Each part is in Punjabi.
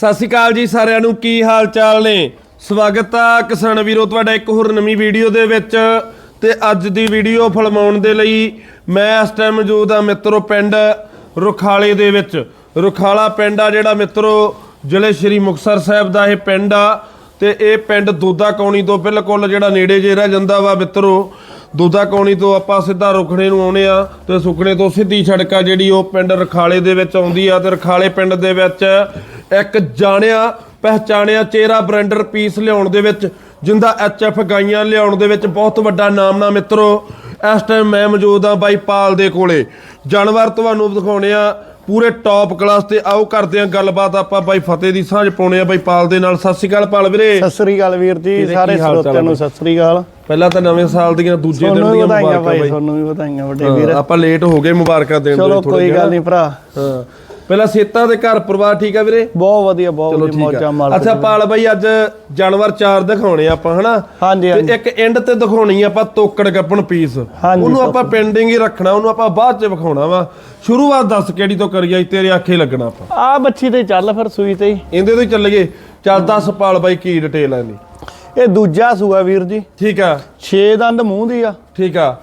ਸਤਿ ਸ਼੍ਰੀ ਅਕਾਲ ਜੀ ਸਾਰਿਆਂ ਨੂੰ, ਕੀ ਹਾਲ ਚਾਲ ਨੇ? ਸਵਾਗਤ ਆ ਕਿਸਾਨ ਵੀਰੋ, ਤੁਹਾਡਾ ਇੱਕ ਹੋਰ ਨਵੀਂ ਵੀਡੀਓ ਦੇ ਵਿੱਚ। ਤੇ ਅੱਜ ਦੀ ਵੀਡੀਓ ਫਿਲਮਾਉਣ ਦੇ ਲਈ ਮੈਂ ਇਸ ਟਾਈਮ ਮੌਜੂਦ ਆ ਮਿੱਤਰੋ ਪਿੰਡ ਰੁਖਾਲੇ ਦੇ ਵਿੱਚ। ਰੁਖਾਲਾ ਪਿੰਡ ਆ ਜਿਹੜਾ ਮਿੱਤਰੋ, ਜ਼ਿਲ੍ਹੇ ਸ਼੍ਰੀ ਮੁਕਤਸਰ ਸਾਹਿਬ ਦਾ ਇਹ ਪਿੰਡ ਆ। ਤੇ ਇਹ ਪਿੰਡ ਦੋਦਾ ਕੌਣੀ ਤੋਂ ਬਿਲਕੁਲ ਜਿਹੜਾ ਨੇੜੇ ਜੇ ਰਹਿ ਜਾਂਦਾ ਵਾ ਮਿੱਤਰੋ। ਦੋਦਾ ਕੌਣੀ ਤੋਂ ਆਪਾਂ ਸਿੱਧਾ ਰੁਖਣੇ ਨੂੰ ਆਉਣੇ ਆ ਤੇ ਸੁਖਣੇ ਤੋਂ ਸਿੱਧੀ ਸੜਕ ਆ ਜਿਹੜੀ ਉਹ ਪਿੰਡ ਰਖਾਲੇ ਦੇ ਵਿੱਚ ਆਉਂਦੀ ਆ ਤੇ ਰਖਾਲੇ ਪਿੰਡ ਦੇ ਵਿੱਚ ਇੱਕ ਜਾਣਿਆ, ਪਹਿਚਾਣਿਆ ਚਿਹਰਾ ਬ੍ਰਾਂਡਰ ਪੀਸ ਲਿਆਉਣ ਦੇ ਵਿੱਚ, ਜਿੰਦਾ ਐਚਐਫ ਗਾਈਆਂ ਲਿਆਉਣ ਦੇ ਵਿੱਚ ਬਹੁਤ ਵੱਡਾ ਨਾਮ ਨਾ ਮਿੱਤਰੋ, ਇਸ ਟਾਈਮ ਮੈਂ ਮੌਜੂਦ ਆ ਬਾਈ ਪਾਲ ਦੇ ਕੋਲੇ। ਜਾਨਵਰ ਤੁਹਾਨੂੰ ਦਿਖਾਉਣੇ ਆ ਪੂਰੇ ਟੌਪ ਕਲਾਸ ਤੇ ਆਓ ਕਰਦੇ ਆ ਗੱਲਬਾਤ। ਆਪਾਂ ਬਾਈ ਫਤਿਹ ਦੀ ਸਾਂਝ ਪਾਉਣੇ ਆ ਬਾਈ ਪਾਲ ਦੇ ਨਾਲ। ਸਤਿ ਸ਼੍ਰੀ ਅਕਾਲ ਪਾਲ ਵੀਰੇ। ਸਤਿ ਸ੍ਰੀ ਅਕਾਲ ਵੀਰ ਜੀ ਸਾਰੇ ਕੀ ਹਾਲ ਚਾਲ ਸਰੋਤਿਆਂ ਨੂੰ ਸਤਿ ਸ੍ਰੀ ਅਕਾਲ। ਪਹਿਲਾਂ ਤਾਂ ਨਵੇਂ ਸਾਲ ਦੀਆਂ ਦੂਜੇ ਦਿਨ ਤੁਹਾਨੂੰ ਵੀ ਦੀਆਂ ਵਧਾਈਆਂ ਮੁਬਾਰਕਾਂ ਬਾਈ ਤੁਹਾਨੂੰ ਵੀ ਵਧਾਈਆਂ ਵੱਡੇ ਵੀਰ। ਆਪਾਂ ਲੇਟ ਹੋ ਗਏ ਮੁਬਾਰਕਾਂ ਦੇਣ ਦੇ ਚਲੋ ਕੋਈ। ਗੱਲ ਨਹੀਂ ਭਰਾ। ਹਾਂ। ਪਹਿਲਾਂ ਸੇਤਾਂ ਦੇ ਘਰ ਪਰਿਵਾਰ ਠੀਕ ਆ ਵੀਰੇ? ਬਹੁਤ ਵਧੀਆ ਬਹੁਤ ਚਲੋ ਵਧੀਆ ਠੀਕ ਮੌਜਾਂ ਆ ਅੱਛਾ ਪਾਲ ਬਾਈ ਅੱਜ ਜਾਨਵਰ ਚਾਰ ਦਿਖਾਉਣੇ ਆ ਆਪਾਂ ਹਨਾ? ਹਾਂਜੀ ਤੇ ਇੱਕ ਐਂਡ ਤੇ ਦਿਖਾਉਣੀ ਆ ਆਪਾਂ ਤੋਕੜ ਗੱਪਣ ਪੀਸ ਹਾਂਜੀ, ਉਹਨੂੰ ਆਪਾਂ ਪੈਂਡਿੰਗ ਹੀ ਰੱਖਣਾ ਉਹਨੂੰ ਆਪਾਂ ਬਾਅਦ ਚ ਵਿਖਾਉਣਾ ਵਾ। ਸ਼ੁਰੂਆਤ ਦੱਸ ਕਿਹੜੀ ਤੋਂ ਕਰੀਏ ਤੇਰੇ ਆਖੇ ਲੱਗਣਾ ਆਪਾਂ। ਆ ਬੱਚੀ ਤੇ ਚੱਲ ਫਿਰ ਸੂਈ ਤੇ ਹੀ। ਇਹਦੇ ਤੋਂ ਹੀ ਚੱਲੀਏ। ਚੱਲ ਦੱਸ ਪਾਲ ਬਾਈ ਕੀ ਡਿਟੇਲ ਆ ਇਹਦੀ। ਇਹ ਦੂਜਾ ਸੂਆ ਵੀਰ ਜੀ। ਠੀਕ ਆ। 6 ਦੰਦ ਮੂੰਹ ਦੀ ਆ। ਠੀਕ ਆ।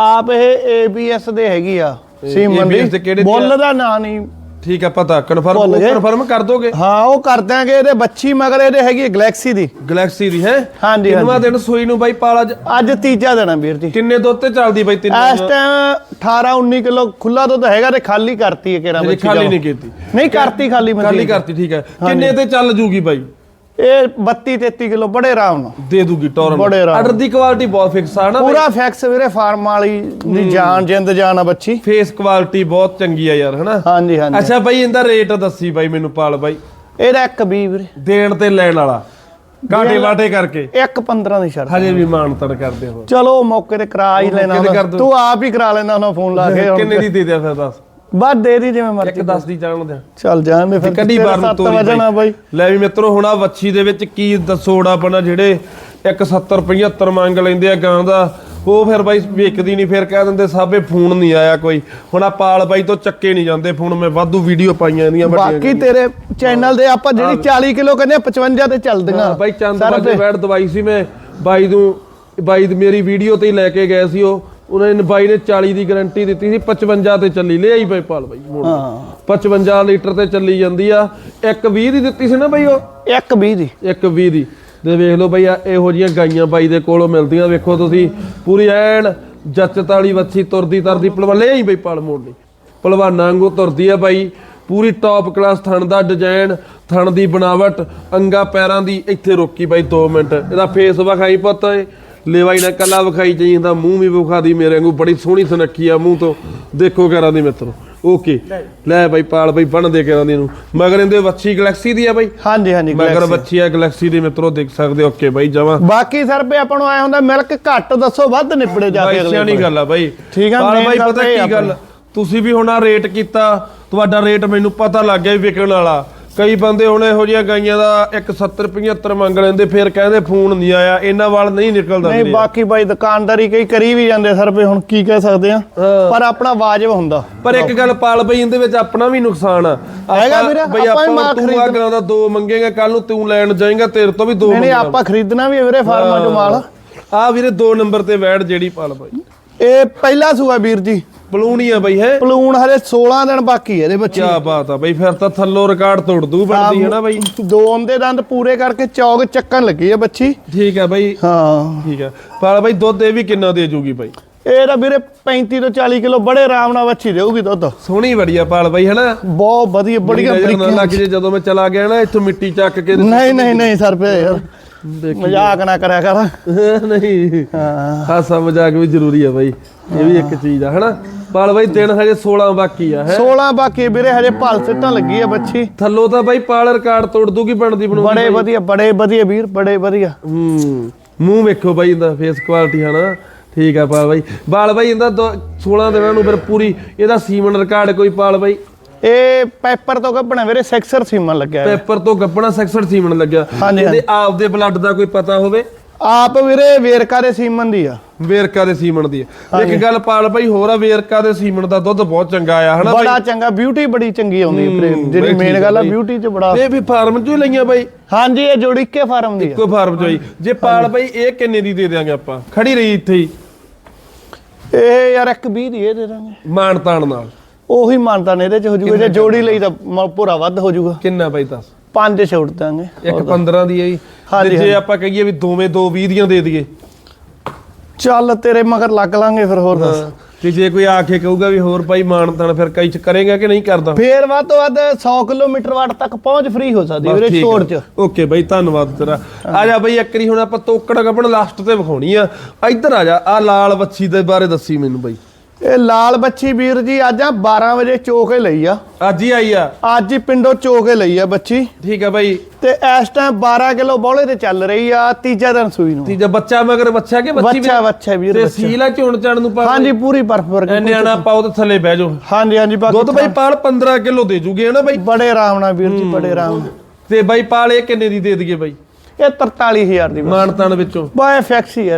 ਆਪ ਇਹ ABS ਦੇ ਹੈਗੀ ਆ। ਸੀਮਨ ABS ਦੇ। ਦੀ ਕਿਹੜੇ ਦੀ ਆ? ਬੁੱਲ ਦਾ ਨਾਂ ਨਹੀਂ। ਠੀਕ ਆ ਪਤਾ ਕਨਫਰਮ ਭੁੱਲ ਗਏ। ਕਨਫਰਮ ਕਰ ਦੋਗੇ? ਹਾਂ ਉਹ ਕਰ ਦਿਆਂਗੇ ਇਹਦੇ ਬੱਚੀ ਮਗਰ ਇਹਦੇ ਹੈਗੀ ਗੈਲੈਕਸੀ ਦੀ। ਗੈਲੈਕਸੀ ਦੀ ਹੈ? ਹਾਂਜੀ, ਕਿੰਨਵਾਂ। ਦਿਨ ਸੂਈ ਨੂੰ ਬਾਈ ਪਾਲ ਅੱਜ ਅੱਜ ਤੀਜਾ ਦਿਨ ਆ ਵੀਰ ਜੀ। ਕਿੰਨੇ ਦੁੱਧ ਤੇ ਚੱਲਦੀ ਬਾਈ ਤਿੰਨ ਇਸ ਟਾਈਮ 18 19 ਕਿਲੋ ਖੁੱਲਾ ਦੁੱਧ ਹੈਗਾ ਤੇ ਖਾਲੀ ਕਰਤੀ ਹੈ ਕਿਹੜਾ ਹਜੇ ਬੱਚੀ ਖਾਲੀ। ਨਹੀਂ ਕੀਤੀ। ਨਹੀਂ ਕਰਤੀ ਖਾਲੀ ਖਾਲੀ ਮਸ਼ੀਨ। ਕਰਤੀ ਠੀਕ ਹੈ। ਕਿੰਨੇ ਤੇ ਚੱਲ ਜੂਗੀ ਬਾਈ? ਇਹ 32 33 ਕਿਲੋ ਬੜੇ ਆਰਾਮ ਨਾਲ। ਦੇ ਦੂਗੀ ਟੌਰਨ ਬੜੇ ਆਰਾਮ। ਆਰਡਰ ਦੀ ਕੁਆਲਿਟੀ ਬਹੁਤ ਫਿਕਸ ਆ ਨਾ ਪੂਰਾ ਫੈਕਸ ਵੀਰੇ ਫਾਰਮ ਵਾਲੀ ਦੀ ਜਾਨ ਜਿੰਦ ਜਾਨ ਆ ਬੱਚੀ। ਫੇਸ ਕੁਆਲਿਟੀ ਬਹੁਤ ਚੰਗੀ ਆ ਯਾਰ ਹਨਾ? ਹਾਂਜੀ ਹਾਂਜੀ। ਅੱਛਾ ਬਾਈ ਇਹਦਾ ਰੇਟ ਦੱਸੀ ਬਾਈ ਮੈਨੂੰ ਪਾਲ ਬਾਈ। ਇਹਦਾ ਇੱਕ 20 ਵੀਰੇ। ਦੇਣ ਤੇ ਲੈਣ ਵਾਲਾ। ਕਾਟੇ ਵਾਟੇ ਕਰਕੇ। ਇੱਕ 15 ਦੀ ਸ਼ਰਤ। ਹਜੇ ਵੀ ਮਾਨਤਨ ਕਰਦੇ ਹੋ ਚਲੋ ਮੌਕੇ ਤੇ ਕਰਾ ਹੀ ਲੈਣਾ ਤੇ ਆਪ ਹੀ ਕਰਾ ਲੈਂਦਾ ਉਹਨਾਂ ਫੋਨ ਲਾ ਕੇ। ਕਿੰਨੇ ਦੀ ਦੇ ਦਿਆ ਫਿਰ ਦੱਸ? ਬਸ ਦੇ ਦੀ ਜਿਵੇਂ ਇੱਕ ਮਰਜ਼ੀ 10 ਦੀ ਜਾਣ ਦਿਆਂ ਚੱਲ ਜਾਣ ਦੇ ਫਿਰ ਕੱਢੀ ਬਾਰ ਨੂੰ ਤੋਰੀ ਵਜਣਾ ਬਾਈ। ਲੈ ਵੀ ਮਿੱਤਰੋ ਹੁਣ ਆ ਵੱਛੀ ਦੇ ਵਿੱਚ ਕੀ ਦੱਸੋੜਾ ਬਣਾ ਜਿਹੜੇ ਇੱਕ 70 75 ਮੰਗ ਲੈਂਦੇ ਆ ਗਾਂ ਦਾ ਉਹ ਫਿਰ ਬਾਈ ਵੇਚਦੀ ਨਹੀਂ ਫਿਰ ਕਹਿ ਦਿੰਦੇ ਸਾਬੇ ਫੋਨ ਨਹੀਂ ਆਇਆ ਕੋਈ। ਹੁਣ ਆ ਪਾਲ ਬਾਈ ਤੋਂ ਚੱਕੇ ਨਹੀਂ ਜਾਂਦੇ ਫੋਨ ਮੈਂ ਵਾਧੂ ਵੀਡੀਓ ਪਾਈਆਂ ਇਹਦੀਆਂ ਬਾਕੀ ਤੇਰੇ ਚੈਨਲ ਦੇ ਆਪਾਂ ਜਿਹੜੀ 40 ਕਿਲੋ ਕਹਿੰਦੇ ਆ, 55 ਤੇ ਚੱਲਦੀਆਂ ਬਾਈ ਚੰਦ ਬਾਜੇ ਬੈਠ ਦਵਾਈ ਸੀ ਮੈਂ ਬਾਈ ਨੂੰ ਬਾਈ ਦੀ ਮੇਰੀ ਵੀਡੀਓ ਤੇ ਹੀ ਲੈ ਕੇ ਗਏ ਸੀ ਉਹ। ਉਹਨਾਂ ਨੇ ਬਾਈ ਨੇ 40 ਦੀ ਗਾਰੰਟੀ ਦਿੱਤੀ ਸੀ 55 ਤੇ ਚੱਲੀ ਲੈ ਆਈ ਬਾਈ ਪਾਲ ਬਾਈ ਮੋੜ। ਹਾਂ। 55 ਲੀਟਰ ਤੇ ਚੱਲੀ ਜਾਂਦੀ ਆ ਇੱਕ 20 ਦੀ ਦਿੱਤੀ ਸੀ ਨਾ ਬਾਈ ਉਹ? ਇੱਕ 20 ਦੀ। ਇੱਕ 20 ਦੀ। ਤੇ ਵੇਖ ਲਓ ਬਈ ਆ ਇਹੋ ਜੀਆਂ ਗਾਈਆਂ ਬਾਈ ਦੇ ਕੋਲੋਂ ਮਿਲਦੀਆਂ ਵੇਖੋ ਤੁਸੀਂ ਪੂਰੀ ਐਨ ਜੱਚਤ ਵਾਲੀ ਵੱਛੀ ਤੁਰਦੀ ਤਰਦੀ ਭਲਵਾਨ ਲੈ ਆਈ ਬਈ ਪਲ ਮੋੜ ਲਈ। ਭਲਵਾਨਾਂ ਵਾਂਗੂ ਤੁਰਦੀ ਆ ਬਾਈ ਪੂਰੀ ਟੌਪ ਕਲਾਸ ਥਣ ਦਾ ਡਿਜ਼ਾਈਨ ਥਣ ਦੀ ਬਣਾਵਟ ਅੰਗਾ ਪੈਰਾਂ ਦੀ ਇੱਥੇ ਰੋਕੀ ਬਾਈ 2 ਮਿੰਟ। ਇਹਦਾ ਫੇਸ ਵਿਖਾਈ ਪੁੱਤ ਏ ਲੇਵਾਈ ਨਾ ਕੱਲਾ ਵਿਖਾਈ ਚਾਹੀਦਾ ਮੂੰਹ ਵੀ ਵਿਖਾ ਦੀ ਮੇਰੇ ਵਾਂਗੂ ਬੜੀ ਸੋਹਣੀ ਸੁਨੱਖੀ ਆ ਮੂੰਹ ਤੋਂ। ਦੇਖੋ ਕਰਾਂ ਦੀ ਮਿੱਤਰੋ ਓਕੇ। ਲੈ ਬਾਈ ਪਾਲ ਬਾਈ ਬਣ ਦੇ ਕਰਾਂ ਦੀ ਨੂੰ ਮਗਰ ਇਹਦੇ ਵੱਛੀ ਗੈਲੈਕਸੀ ਦੀ ਆ ਬਾਈ? ਹਾਂਜੀ ਹਾਂਜੀ ਮਗਰ। ਬੱਚੀ ਆ ਗੈਲੈਕਸੀ ਦੇ ਮਿੱਤਰੋ ਦੇਖ ਸਕਦੇ ਓਕੇ ਬਾਈ ਜਮਾ ਬਾਕੀ ਸਰ ਵੀ ਆਪਾਂ ਨੂੰ ਆਇਆ ਹੁੰਦਾ ਮਿਲਕ ਘੱਟ ਦੱਸੋ ਵੱਧ ਨਿਪੜੇ ਜਾ ਕੇ ਬਾਈ ਸਿਆਣੀ ਗੱਲ ਆ ਬਾਈ। ਠੀਕ ਆ, ਬਾਈ ਪਤਾ ਕੀ ਗੱਲ। ਤੁਸੀਂ ਵੀ ਹੁਣ ਆ ਰੇਟ ਕੀਤਾ ਤੁਹਾਡਾ ਰੇਟ ਮੈਨੂੰ ਪਤਾ ਲੱਗ ਗਿਆ ਵੀ ਵਿਕਣ ਵਾਲਾ। ਕਈ ਬੰਦੇ ਹੁਣ ਇਹੋ ਜਿਹੀਆਂ ਗਾਈਆਂ ਦਾ 170 75 ਮੰਗ ਲੈਂਦੇ ਫਿਰ ਕਹਿੰਦੇ ਫੋਨ ਨਹੀਂ ਆਇਆ ਇਹਨਾਂ ਵੱਲ ਨਹੀਂ ਨਿਕਲਦਾ ਨਹੀਂ। ਬਾਕੀ ਬਾਈ ਦੁਕਾਨਦਾਰੀ ਕਈ ਕਰੀ ਵੀ ਜਾਂਦੇ ਸਰ ਵੀ ਹੁਣ ਕੀ ਕਹਿ ਸਕਦੇ ਆ। ਪਰ ਆਪਣਾ ਵਾਜਬ ਹੁੰਦਾ। ਪਰ ਇੱਕ ਗੱਲ ਪਾਲ ਬਈ ਇਹਦੇ ਵਿੱਚ ਆਪਣਾ ਵੀ ਨੁਕਸਾਨ ਆ। ਹੈਗਾ ਵੀਰੇ, ਆਪਾਂ ਮਾਲ ਤੂੰ ਆ ਖਰੀਦ- ਗਾਂ ਦਾ ਦੋ ਮੰਗੇਗਾ ਕੱਲ ਨੂੰ ਤੂੰ ਲੈਣ ਜਾਏਗਾ ਤੇਰੇ ਤੋਂ ਵੀ ਦੋ ਨਹੀਂ। ਆਪਾਂ ਖਰੀਦਣਾ ਵੀ ਵੀਰੇ ਫਾਰਮਾਂ ਚੋਂ ਮਾਲ। ਆ ਵੀਰੇ ਦੋ ਨੰਬਰ ਤੇ ਵੈੜ ਜਿਹੜੀ ਪਾਲ ਬਾਈ। ਇਹ ਪਹਿਲਾ ਸੂਆ ਵੀਰ ਜੀ। ਬਲੂਣੀ ਆ ਬਈ ਹੈ? ਪਲੂਣ ਹਲੇ 16 ਦਿਨ ਬਾਕੀ ਹੈ ਇਹਦੇ ਬੱਚੇ ਕੀ ਬਾਤ ਆ ਬਈ ਫਿਰ ਤਾਂ ਥੱਲੋਂ ਰਿਕਾਰਡ ਤੋੜ ਦੂ ਬਣਦੀ ਹੈ ਨਾ ਬਈ। ਦੋ ਦੇ ਦੰਦ ਪੂਰੇ ਕਰਕੇ ਚੌਕ ਚੱਕਣ ਲੱਗੀ ਹੈ ਬੱਚੀ। ਠੀਕ ਹੈ ਬਈ। ਹਾਂ। ਠੀਕ ਹੈ ਪਾਲ ਬਾਈ ਦੁੱਧ ਇਹ ਵੀ ਕਿੰਨਾ ਦੇ ਜੂਗੀ ਬਾਈ? ਇਹ ਤਾਂ ਵੀਰੇ 35 ਤੋਂ 40 ਕਿਲੋ ਬੜੇ ਆਰਾਮ ਨਾਲ ਬੱਚੀ ਦੇਊਗੀ ਦੁੱਧ। ਸੋਹਣੀ ਬੜੀ ਆ ਪਾਲ ਬਾਈ ਹਨਾ ਬਹੁਤ ਵਧੀਆ ਬੜੀਆਂ ਬਰੀਕੀਆਂ ਲੱਗ ਜੇ ਜਦੋਂ ਮੈਂ ਚਲਾ ਗਿਆ ਨਾ ਇੱਥੋਂ ਮਿੱਟੀ ਚੱਕ ਕੇ ਨਹੀਂ ਨਹੀਂ ਨਹੀਂ ਸਰ ਪੇ ਯਾਰ। ਮਜ਼ਾਕ ਨਾ ਕਰਿਆ ਕਰ। ਨਹੀਂ। ਹਾਂ। ਹਾਸਾ ਮਜ਼ਾਕ ਵੀ ਜ਼ਰੂਰੀ ਆ ਬਾਈ। ਇਹ ਵੀ ਇੱਕ ਚੀਜ਼ ਆ ਹਨਾ? ਪਾਲ ਬਾਈ ਦਿਨ ਹਜੇ 16 ਬਾਕੀ ਆ ਹੈ? 16 ਬਾਕੀ ਵੀਰੇ ਹਜੇ ਭਲ ਸਿੱਟਾਂ ਲੱਗੀ ਹੈ ਬੱਚੀ। ਥੱਲੋਂ ਤਾਂ ਬਾਈ ਪਾਲ ਰਿਕਾਰਡ ਤੋੜ ਦੂਗੀ ਬਣਦੀ ਬਣੂਗੀ ਬੜੇ ਵਧੀਆ ਬੜੇ ਵਧੀਆ ਵੀਰ ਬੜੇ ਵਧੀਆ। ਹੂੰ। ਮੂੰਹ ਵੇਖੋ ਬਾਈ ਇਹਦਾ ਫੇਸ ਕੁਆਲਿਟੀ ਹਨਾ? ਠੀਕ ਆ ਪਾਲ ਬਾਈ। ਬਾਲ ਬਾਈ ਇਹਦਾ ਦੋ- 16 ਦਿਨਾਂ ਨੂੰ ਫਿਰ ਪੂਰੀ ਇਹਦਾ ਸੀਮਨ ਰਿਕਾਰਡ ਕੋਈ ਪਾਲ ਬਾਈ? ਇਹ ਪੈਪਰ ਤੋਂ ਕੱਢਣਾ ਵੀਰੇ ਸੈਕਸਰ ਸੀਮਨ ਲੱਗਿਆ ਹੈ। ਪੇਪਰ ਤੋਂ ਗੱਪਣਾ 66 ਸੀਮਨ ਲੱਗਿਆ। ਹਾਂਜੀ, ਇਹਦੇ ਆਪ ਦੇ ਬਲੱਡ ਦਾ ਕੋਈ ਪਤਾ ਹੋਵੇ? ਆਪ ਵੀਰੇ ਵੇਰਕਾ ਦੇ ਸੀਮਨ ਦੀ ਆ। ਵੇਰਕਾ ਦੇ ਸੀਮਨ ਦੀ। ਇੱਕ ਗੱਲ ਪਾਲ ਭਾਈ ਹੋਰ ਆ ਵੇਰਕਾ ਦੇ ਸੀਮਨ ਦਾ ਦੁੱਧ ਬਹੁਤ ਚੰਗਾ ਆ ਹਨਾ ਬੜਾ ਚੰਗਾ ਬਿਊਟੀ ਬੜੀ ਚੰਗੀ ਆਉਂਦੀ ਹੈ ਪ੍ਰੇਮ ਹੂੰ, ਜਿਹੜੀ ਮੇਨ ਗੱਲ ਆ। ਬਿਊਟੀ 'ਚ ਬੜਾ ਇਹ ਵੀ ਫਾਰਮ ਚੋਂ ਹੀ ਲਈਆਂ ਬਾਈ ਹਾਂਜੀ ਇਹ ਜੋੜੀ ਇੱਕੇ ਫਾਰਮ ਦੀ ਆ। ਕੋਈ ਫਾਰਮ ਚੋਂ ਹੀ। ਜੇ ਪਾਲ ਭਾਈ ਇਹ ਕਿੰਨੇ ਦੀ ਦੇ ਦਿਆਂਗੇ ਆਪਾਂ? ਖੜੀ ਰਹੀ ਇੱਥੇ ਹੀ। ਇਹ ਯਾਰ ਇੱਕ 20 ਦੀ ਇਹ ਦੇ ਦਾਂਗੇ। ਮਾਨ ਤਾਣ ਨਾਲ। ਉਹੀ ਮਾਨਤਾ ਨੇ ਇਹਦੇ 'ਚ ਹੋ ਜੂਗਾ ਜੇ ਜੋੜੀ ਲਈ ਤਾਂ ਮ- ਭੋਰਾ ਵੱਧ ਹੋ ਜੂਗਾ। ਕਿੰਨਾ ਬਾਈ ਦੱਸ? ਪੰਜ ਛੋੜ ਦਾਂਗੇ ਇੱਕ 15 ਦੀ ਹੈ ਜੀ। ਹਾਂਜੀ, ਤੇ ਜੇ ਹਾਂਜੀ। ਆਪਾਂ ਕਹੀਏ ਵੀ ਦੋਵੇਂ ਦੋ 20 ਦੀਆਂ ਦੇ ਦਈਏ। ਚੱਲ ਤੇਰੇ ਮਗਰ ਲੱਗ ਲਾਂਗੇ ਫਿਰ ਹੋਰ ਦੱਸ। ਤੇ ਜੇ ਕੋਈ ਆ ਕੇ ਕਹੂਗਾ ਵੀ ਹੋਰ ਭਾਈ ਮਾਨ ਤਾਣ ਫਿਰ ਕਈ ਚ ਕਰੇਗਾ ਕਿ ਨਹੀਂ ਕਰਦਾ? ਫੇਰ ਵੱਧ ਤੋਂ ਵੱਧ 100 ਕਿਲੋਮੀਟਰ ਵਾਟ ਤੱਕ ਪਹੁੰਚ ਫ੍ਰੀ ਹੋ ਸਕਦੀ ਵੀਰੇ ਛੋੜ। 'ਚ। ਓਕੇ ਬਾਈ ਧੰਨਵਾਦ ਤੇਰਾ। ਆ ਜਾ ਬਾਈ ਇੱਕ ਵਾਰੀ ਹੁਣ ਆਪਾਂ ਤੋਕੜ ਕੱਪਣ ਲਾਸਟ ਤੇ ਵਿਖਾਉਣੀ ਆ। ਇੱਧਰ ਆ ਜਾ ਆ ਲਾਲ ਵੱਛੀ ਦੇ ਬਾਰੇ ਦੱਸੀ ਮੈਨੂੰ ਬਾਈ। ਇਹ ਲਾਲ ਬੱਚੀ ਵੀਰ ਜੀ ਅੱਜ ਆ 12 ਵਜੇ ਚੋ ਕੇ ਲਈ ਆ। ਅੱਜ ਹੀ ਆਈ ਆ। ਅੱਜ ਹੀ ਪਿੰਡੋਂ ਚੋ ਕੇ ਲਈ ਆ ਬੱਚੀ। ਠੀਕ ਆ ਬਾਈ। ਤੇ ਇਸ ਟਾਈਮ 12 ਕਿਲੋ ਬੋਲੇ ਤੇ ਚੱਲ ਰਹੀ ਆ ਤੀਜਾ ਦਿਨ ਸੂਈ ਨੂੰ। ਤੀਜਾ ਬੱਚਾ ਮਗਰ ਬੱਚਾ ਕਿ ਬੱਚੀ ਬੱਚਾ ਬੱਚਾ ਵੀਰ ਤੇ ਸੀਲਾ ਚੋਣ ਚਣ ਨੂੰ ਪਾ ਹਾਂਜੀ ਪੂਰੀ ਬਰਫ ਵਰਗੀ ਐ ਨਿਆਣਾ ਪਾਓ ਤੇ ਥੱਲੇ ਬਹਿ ਜਾਓ। ਹਾਂਜੀ ਹਾਂਜੀ ਬਾਕੀ ਦੁੱਧ ਬਾਈ ਪਾਲ 15 ਕਿਲੋ ਦੇ ਜੂਗੇ ਹਨਾ ਬਾਈ? ਬੜੇ ਆਰਾਮ ਨਾਲ ਵੀਰ ਜੀ ਬੜੇ ਆਰਾਮ ਨਾਲ। ਤੇ ਬਾਈ ਪਾਲ ਇਹ ਕਿੰਨੇ ਦੀ ਦੇ ਦਈਏ ਬਾਈ? ਇਹ 43000 ਦੀ ਮਾਨ ਵਿੱਚੋਂ। ਬਾਏ ਫੈਕਸ ਹੀ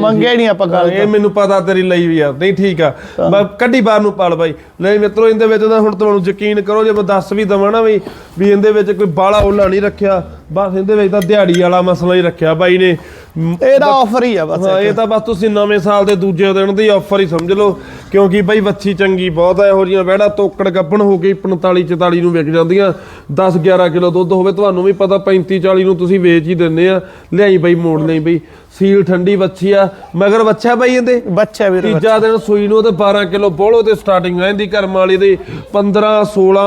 ਮੰਗਿਆ ਹੀ ਨਹੀਂ ਆਪਾਂ ਗੱਲ ਇਹ ਮੈਨੂੰ ਪਤਾ ਤੇਰੀ ਲਈ ਵੀ ਯਾਰ ਨਹੀਂ ਠੀਕ ਆ। ਮੈਂ ਕੱਢੀ ਬਾਹਰ ਨੂੰ ਪਾਲ ਬਾਈ। ਲੈ ਮਿੱਤਰੋ ਇਹਦੇ ਵਿੱਚ ਤਾਂ ਹੁਣ ਤੁਹਾਨੂੰ ਯਕੀਨ ਕਰੋ ਜੇ ਮੈਂ ਦੱਸ ਵੀ ਦਵਾਂ ਨਾ ਵੀ ਵੀ ਇਹਦੇ ਵਿੱਚ ਕੋਈ ਬਾਲਾ ਉਹਲਾ ਨਹੀਂ ਰੱਖਿਆ। ਬਸ ਇਹਦੇ ਵਿੱਚ ਤਾਂ ਦਿਹਾੜੀ ਵਾਲਾ ਮਸਲਾ ਹੀ ਰੱਖਿਆ ਬਾਈ ਨੇ। ਇਹਦਾ ਆਫਰ ਹੀ ਆ ਬਸ ਇਹ ਤਾਂ ਬਸ ਤੁਸੀਂ ਨਵੇਂ ਸਾਲ ਦੇ ਦੂਜੇ ਦਿਨ ਦੀ ਆਫਰ ਹੀ ਸਮਝ ਲਓ। ਕਿਉਂਕਿ ਬਈ ਵੱਛੀ ਚੰਗੀ ਬਹੁਤ ਆ, ਇਹੋ ਜੀਆਂ ਵਹਿੜਾ ਤੋਕੜ ਗੱਪਣ ਹੋ ਗਈ 45 44 ਨੂੰ ਵਿਕ ਜਾਂਦੀਆਂ। 10 11 ਕਿਲੋ ਦੁੱਧ ਹੋਵੇ, ਤੁਹਾਨੂੰ ਵੀ ਪਤਾ 35 40 ਨੂੰ ਤੁਸੀਂ ਵੇਚ ਹੀ ਦਿੰਦੇ ਆ। ਲਿਆਈ ਬਈ, ਮੋੜ ਲਈ ਬਈ। ਸੀਲ ਠੰਡੀ ਵੱਛੀ ਆ ਮਗਰ ਵੱਛਾ ਬਾਈ ਇਹਦੇ। ਬੱਚਾ ਵੀਰ ਤੀਜਾ ਦਿਨ ਸੂਈ ਨੂੰ ਤੇ 12 ਕਿਲੋ ਬੋਲੋ ਤੇ ਸਟਾਰਟਿੰਗ ਰਹਿੰਦੀ ਕਰਮ ਵਾਲੀ ਦੀ। 15 16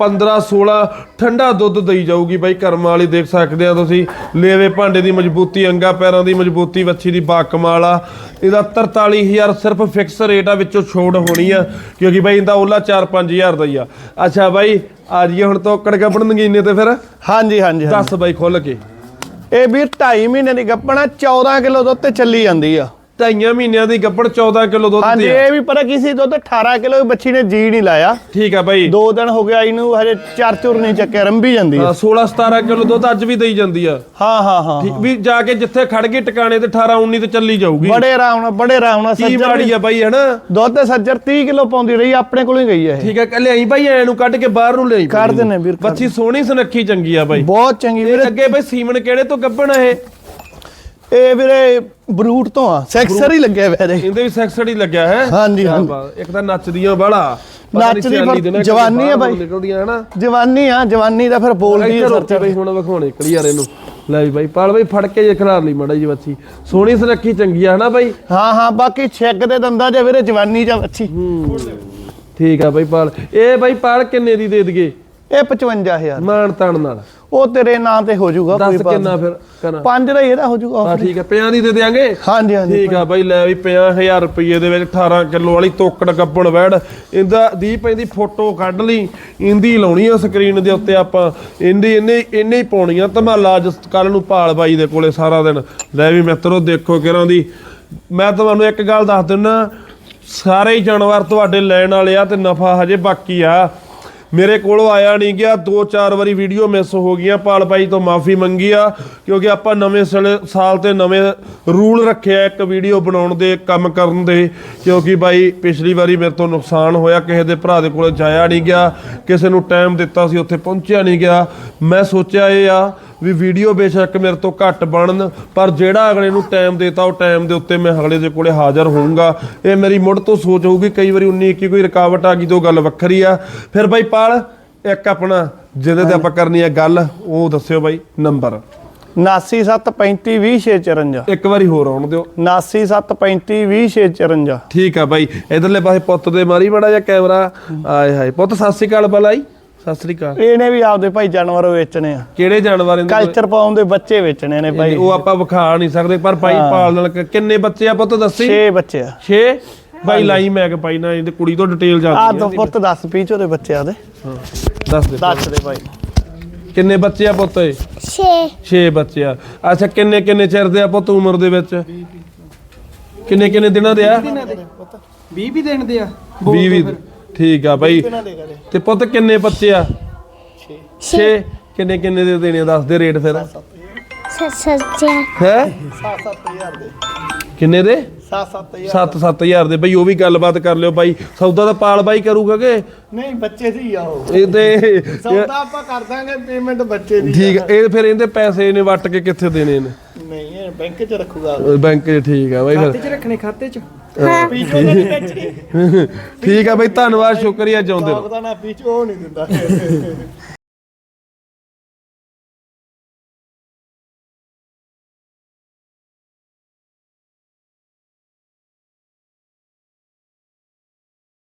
15 16 ਠੰਡਾ ਦੁੱਧ ਦਈ ਜਾਊਗੀ ਬਾਈ ਕਰਮ ਵਾਲੀ ਦੇਖ ਸਕਦੇ ਆ ਤੁਸੀਂ। ਲੇਵੇ ਭਾਂਡੇ ਦੀ ਮਜ਼ਬੂਤੀ ਅੰਗਾ ਪੈਰਾਂ ਦੀ ਮਜ਼ਬੂਤੀ ਵੱਛੀ ਦੀ ਬਾ ਕਮਾਲ ਆ। ਇਹਦਾ 43000 ਸਿਰਫ ਫਿਕਸ ਰੇਟ ਆ ਵਿੱਚੋਂ ਛੋੜ ਹੋਣੀ ਆ ਕਿਉਂਕਿ ਬਾਈ ਇਹਦਾ ਉਹਲਾ 4-5000 ਦਾ ਹੀ ਆ। ਅੱਛਾ ਬਾਈ ਆ ਜੀਏ ਹੁਣ ਤੋਂ ਕੜਕਪੜ ਨਗੀਨੇ ਤੇ ਫਿਰ? ਹਾਂਜੀ ਹਾਂਜੀ ਹਾਂਜੀ। ਦੱਸ ਬਾਈ ਖੁੱਲ ਕੇ। ਇਹ ਵੀਰ 2.5 ਮਹੀਨੇ ਦੀ ਗੱਪਣਾ 14 ਕਿਲੋ ਦੁੱਧ ਤੇ ਚੱਲੀ ਜਾਂਦੀ ਆ। ਢਾਈਆਂ ਮਹੀਨਿਆਂ ਦੀ ਗੱਪੜ 14 ਕਿਲੋ ਦੁੱਧ ਹਾਂਜੀ ਦੀ ਆ। ਇਹ ਵੀ ਪਤਾ ਕਿਸੇ ਦੁੱਧ 18 ਕਿਲੋ ਬੱਚੀ ਨੇ ਜੀ ਨਹੀਂ ਲਾਇਆ। ਠੀਕ ਆ ਬਾਈ। ਦੋ ਦਿਨ ਹੋ ਗਿਆ ਇਹਨੂੰ ਹਜੇ ਚਾਰ ਚੁਰ ਨਹੀਂ ਚੱਕਿਆ ਰੰਭੀ ਜਾਂਦੀ ਆ। 16 17 ਕਿਲੋ ਦੁੱਧ ਅੱਜ ਵੀ ਦੇਈ ਜਾਂਦੀ ਆ। ਹਾਂ ਹਾਂ ਹਾਂ ਠੀਕ ਵੀ ਜਾ ਕੇ ਜਿੱਥੇ ਖੜ ਗਈ ਟਿਕਾਣੇ ਤੇ 18 19 ਤੇ ਚੱਲੀ ਜਾਊਗੀ। ਬੜੇ ਆਰਾਮ ਨਾਲ ਬੜੇ ਆਰਾਮ ਨਾਲ ਕੀ ਸੱਜਰ ਮਾੜੀ ਆ ਬਾਈ ਹਨਾ? ਦੁੱਧ ਤੇ ਸੱਜਰ 30 ਕਿਲੋ ਪਾਉਂਦੀ ਰਹੀ ਆਪਣੇ ਕੋਲੋਂ ਹੀ ਗਈ ਆ ਇਹ। ਠੀਕ ਆ ਕੱਲੇ ਆਈ ਬਾਈ ਐ ਨੂੰ ਕੱਢ ਕੇ ਬਾਹਰ ਨੂੰ ਲਿਆਈ ਕੱਢ ਦਿੰਨੇ ਵੀਰ, ਕੱਢ ਬੱਚੀ ਸੋਹਣੀ ਸੁਨੱਖੀ ਚੰਗੀ ਆ ਬਾਈ। ਬਹੁਤ ਚੰਗੀ ਤੇ ਵੀਰੇ। ਅੱਗੇ ਬਾਈ ਸੀਮਨ ਕਿਹੜੇ ਤੋਂ ਗੱਬਣ ਇਹ? ਇਹ ਵੀਰੇ ਬਰੂਟ ਤੋਂ ਆ। ਸੈਕਸਰ ਹੀ ਲੱਗਿਆ ਵੈਰੇ ਇਹਦੇ। ਵੀ ਸੈਕਸੜੀ ਲੱਗਿਆ ਹੈ। ਹਾਂਜੀ, ਕਿਆ ਹਾਂਜੀ। ਬਾਤ। ਇੱਕ ਤਾਂ ਨੱਚਦੀਆਂ ਬਾਲਾ ਨੱਚਦੀ ਪਰ ਜਵਾਨੀ ਆ ਬਾਹਰ ਬਾਈ। ਨਿਕਲਦੀਆਂ ਹਨਾ? ਜਵਾਨੀ ਆ ਜਵਾਨੀ ਦਾ ਫਿਰ ਬੋਲਦੀ ਆ ਰੋਟੀ ਬਈ ਹੁਣ ਵਿਖਾਉਣੇ ਕਲੀਅਰ ਇਹਨੂੰ ਲੈ ਵੀ ਬਾਈ ਪਾਲ ਬਾਈ ਫੜ ਕੇ ਜੇ ਖਿਲਾਰ ਲਈ ਮਾੜਾ ਜੀ ਬੱਚੀ। ਸੋਹਣੀ ਸੁਨੱਖੀ ਚੰਗੀ ਆ ਹਨਾ ਬਾਈ? ਹਾਂ ਹਾਂ ਬਾਕੀ ਛਿੱਕ ਦੇ ਦੰਦਾਂ 'ਚ ਵੀਰੇ ਜਵਾਨੀ ਜਾਂ ਅੱਛੀ ਠੀਕ ਆ ਬਾਈ ਪਾਲ। ਇਹ ਬਾਈ ਪਾਲ ਕਿੰਨੇ ਦੀ ਦੇ ਦਈਏ? ਇਹ 55000 ਮਾਨ ਤਾਣ ਨਾਲ। ਉਹ ਤੇਰੇ ਨਾਂ ਤੇ ਹੋ ਜਾਊਗਾ ਦੱਸ ਕੋਈ ਬਾਤ ਕਿੰਨਾ ਫਿਰ ਕਰਾਂ ਪੰਜ ਦਾ ਹੀ ਇਹਦਾ ਹੋ ਜਾਊਗਾ ਆ ਠੀਕ ਹੈ ਪਿਆਂ ਦੀ ਦੇ ਦਿਆਂਗੇ? ਹਾਂਜੀ ਹਾਂਜੀ ਠੀਕ ਆ ਬਾਈ ਲੈ ਵੀ 50000 ਰੁਪਏ ਦੇ ਵਿੱਚ 18 ਕਿਲੋ ਵਾਲੀ ਤੋਕੜ ਗੱਬਣ ਵੈੜ। ਇਹਦਾ ਦੀ ਪੈਂਦੀ ਫੋਟੋ ਕੱਢ ਲਈ ਇੰਦੀ ਲਾਉਣੀ ਆ ਸਕਰੀਨ ਦੇ ਉੱਤੇ ਆਪਾਂ। ਇੰਦੀ ਇੰਨੇ ਇੰਨੇ ਹੀ ਪਾਉਣੀ ਆ ਧਮਾਲਾ ਅੱਜ ਕੱਲ ਨੂੰ ਭਾਲ ਬਾਈ ਦੇ ਕੋਲੇ ਸਾਰਾ ਦਿਨ। ਲੈ ਵੀ ਮਿੱਤਰੋ ਦੇਖੋ ਕਿਰਾਂ ਦੀ। ਮੈਂ ਤੁਹਾਨੂੰ ਇੱਕ ਗੱਲ ਦੱਸ ਦਿੰਦਾ ਸਾਰੇ ਹੀ ਜਾਨਵਰ ਤੁਹਾਡੇ ਲੈਣ ਵਾਲੇ ਆ ਤੇ ਨਫਾ ਹਜੇ ਬਾਕੀ ਆ। ਮੇਰੇ ਕੋਲੋਂ ਆਇਆ ਨਹੀਂ ਗਿਆ। ਦੋ ਚਾਰ ਵਾਰੀ ਵੀਡੀਓ ਮਿਸ ਹੋ ਗਈਆਂ। ਪਾਲ ਭਾਈ ਤੋਂ ਮਾਫੀ ਮੰਗੀ ਆ, ਕਿਉਂਕਿ ਆਪਾਂ ਨਵੇਂ ਸਾਲ- ਸਾਲ ਤੇ ਨਵੇਂ ਰੂਲ ਰੱਖਿਆ ਇੱਕ ਵੀਡੀਓ ਬਣਾਉਣ ਦੇ ਕੰਮ ਕਰਨ ਦੇ। ਕਿਉਂਕਿ ਬਾਈ ਪਿਛਲੀ ਵਾਰੀ ਮੇਰੇ ਤੋਂ ਨੁਕਸਾਨ ਹੋਇਆ। ਕਿਸੇ ਦੇ ਭਰਾ ਦੇ ਕੋਲ ਜਾਇਆ ਨਹੀਂ ਗਿਆ। ਕਿਸੇ ਨੂੰ ਟਾਈਮ ਦਿੱਤਾ ਸੀ, ਉੱਥੇ ਪਹੁੰਚਿਆ ਨਹੀਂ ਗਿਆ। ਮੈਂ ਸੋਚਿਆ ਇਹ ਆ ਵੀ ਵੀਡੀਓ ਬੇਸ਼ੱਕ ਮੇਰੇ ਤੋਂ ਘੱਟ ਬਣਨ, ਪਰ ਜਿਹੜਾ ਅਗਲੇ ਨੂੰ ਟਾਈਮ ਦੇਤਾ, ਉਹ ਟਾਈਮ ਦੇ ਉੱਤੇ ਮੈਂ ਅਗਲੇ ਦੇ ਕੋਲੇ ਹਾਜ਼ਰ ਹੋਊਂਗਾ। ਇਹ ਮੇਰੀ ਮੁੜ ਤੋਂ ਸੋਚ ਹੋਊਗੀ, ਕਈ ਵਾਰੀ 19 21 ਕੋਈ ਰੁਕਾਵਟ ਆ ਗਈ ਤਾਂ ਉਹ ਗੱਲ ਵੱਖਰੀ ਆ। ਫਿਰ ਬਾਈ ਪਾਲ ਇੱਕ ਆਪਣਾ ਜਿਹਦੇ ਤੇ ਆਪਾਂ ਕਰਨੀ ਆ ਗੱਲ ਉਹ ਦੱਸਿਓ ਬਾਈ ਨੰਬਰ। 9735205654 ਇੱਕ ਵਾਰੀ ਹੋਰ ਆਉਣ ਦਿਓ। 9735205654 ਠੀਕ ਆ ਬਾਈ ਇਧਰਲੇ ਪਾਸੇ ਪੁੱਤ ਦੇ ਮਾਰੀ ਬੜਾ ਜਿਹਾ ਕੈਮਰਾ। ਆਏ ਹਾਏ ਪੁੱਤ ਸਤਿ ਸ੍ਰੀ ਅਕਾਲ ਬਲਾਈ। ਸਤਿ ਸ੍ਰੀ ਅਕਾਲ। ਇਹਨੇ ਵੀ ਆਪਦੇ ਭਾਈ ਜਾਨਵਰ ਵੇਚਣੇ ਆ। ਕਿਹੜੇ ਜਾਨਵਰ ਕੋਲ? ਕਲਚਰ ਪਾਉਣ ਦੇ ਬੱਚੇ ਵੇਚਣੇ ਨੇ ਭਾਈ। ਉਹ ਆਪਾਂ ਵਿਖਾ ਨਹੀਂ ਸਕਦੇ ਪਰ ਭਾਈ ਪਾਲ ਨਾਲ ਕ- ਕਿੰਨੇ ਬੱਚੇ ਆ ਪੁੱਤ ਦੱਸੀ? 6 ਬੱਚੇ ਆ। 6 ਬਾਈ ਲਾਈ ਮੈਂ ਕਿ ਪਾਈ ਨਾ ਇਹਦੀ ਕੁੜੀ ਤੋਂ ਡਿਟੇਲ ਆ। ਜਾਂਦੀ ਦੋ ਪੁੱਤ 10 ਪੀਚ ਉਹਦੇ ਬੱਚਿਆਂ ਦੇ ਹਾਂ ਦੱਸ ਦੇ ਦੱਸ ਦੇ ਭਾਈ। ਕਿੰਨੇ ਬੱਚੇ ਆ ਪੁੱਤ ਇਹ? 6 6 ਬੱਚੇ ਆ। ਅੱਛਾ ਕਿੰਨੇ ਕਿੰਨੇ ਚਿਰ ਦੇ ਆ ਪੁੱਤ ਉਮਰ ਦੇ ਵਿੱਚ? ਕਿੰਨੇ ਕਿੰਨੇ ਦਿਨਾਂ ਦੇ ਆ? 20 ਵੀ ਦੇਣ ਦੇ ਆ। 20 20 ਠੀਕ ਆ ਬਾਈ ਤੇ ਪੁੱਤ ਕਿੰਨੇ ਬੱਚੇ ਆ? 6 ਕਿੰਨੇ ਕਿੰਨੇ ਦੇ ਦੇਣੇ ਆ? ਦੱਸ ਦੇ ਰੇਟ ਫਿਰ। ਸੱਚਾ ਹੈ? 7-7000 ਦੇ। ਕਿੰਨੇ ਦੇ? 7-7000 7-7000 ਦੇ। ਬਈ ਉਹ ਵੀ ਗੱਲਬਾਤ ਕਰ ਲਿਓ ਬਾਈ। ਸੌਦਾ ਤਾਂ ਪਾਲ ਬਾਈ ਕਰੂਗਾ ਕਿ? ਨਹੀਂ ਬੱਚੇ ਦੀ ਆ ਉਹ। ਇਹ ਤੇ ਸੌਦਾ ਆਪਾਂ ਕਰ ਦਾਂਗੇ ਪੇਮੈਂਟ ਬੱਚੇ ਦੀ ਠੀਕ ਇਹ ਫਿਰ ਇਹਦੇ ਪੈਸੇ ਨੇ ਵੱਟ ਕੇ ਕਿੱਥੇ ਦੇਣੇ ਨੇ ਨਹੀਂ ਇਹ ਬੈਂਕ 'ਚ ਰੱਖੂਗਾ। ਬੈਂਕ 'ਚ ਠੀਕ ਆ ਬਾਈ ਖਾਤੇ ਫਿਰ 'ਚ ਰੱਖਣੇ ਖਾਤੇ 'ਚ? ਪੀਚੋ ਨਹੀਂ ਵੇਚੀ ਠੀਕ ਆ ਬਾਈ ਧੰਨਵਾਦ ਸ਼ੁਕਰੀਆ ਚਾਹੁੰਦੇ ਰਹੋ ਉਹਦਾ ਨਾ ਪੀਚੋ ਉਹ ਨਹੀਂ ਦਿੰਦਾ।